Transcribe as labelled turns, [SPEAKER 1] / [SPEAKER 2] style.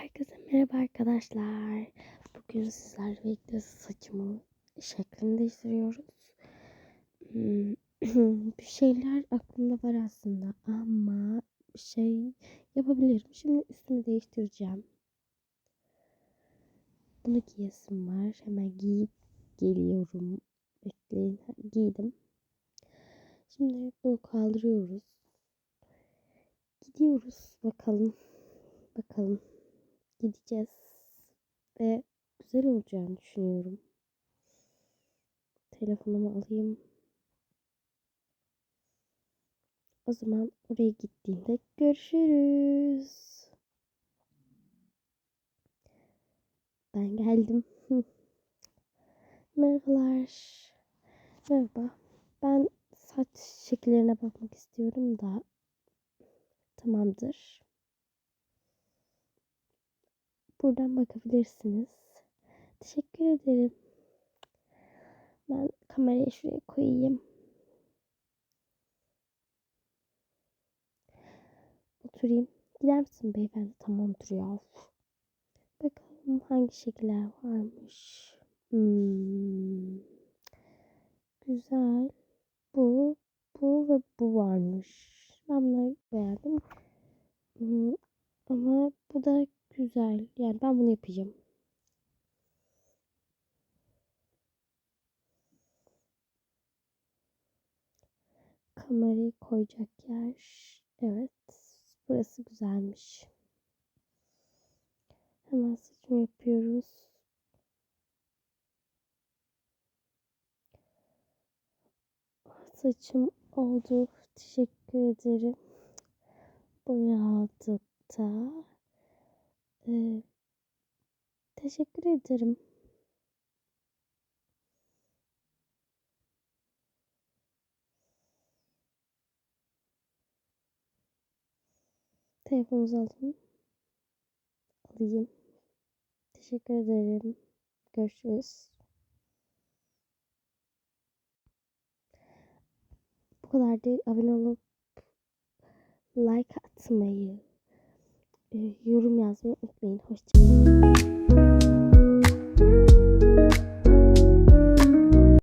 [SPEAKER 1] Herkese merhaba arkadaşlar. Bugün sizlerle birlikte saçımı şeklini değiştiriyoruz. Hmm, bir şeyler aklımda var aslında ama şey yapabilirim. Şimdi üstümü değiştireceğim. Bunu giyesim var. Hemen giyip geliyorum. Bekleyin. Giydim. Şimdi bunu kaldırıyoruz. Gidiyoruz. Bakalım. Bakalım gideceğiz ve güzel olacağını düşünüyorum. Telefonumu alayım. O zaman oraya gittiğimde görüşürüz. Ben geldim. Merhabalar. Merhaba. Ben saç şekillerine bakmak istiyorum da tamamdır. Buradan bakabilirsiniz. Teşekkür ederim. Ben kamerayı şuraya koyayım. Oturayım. Gider misin beyefendi? Tamamdır ya. Bakalım hangi şekiller varmış. Hmm. Güzel. Bu, bu ve bu varmış. Ben bunları beğendim. Hmm. Ama bu da güzel. Yani ben bunu yapacağım. Kamerayı koyacak yer. Evet. Burası güzelmiş. Hemen seçim yapıyoruz. Saçım oldu. Teşekkür ederim. Boyadık da. Teşekkür ederim. Telefonunuzu alın. Alayım. Teşekkür ederim. Görüşürüz. Bu kadar değil. Abone olup like atmayı, yorum yazmayı unutmayın. Hoşçakalın.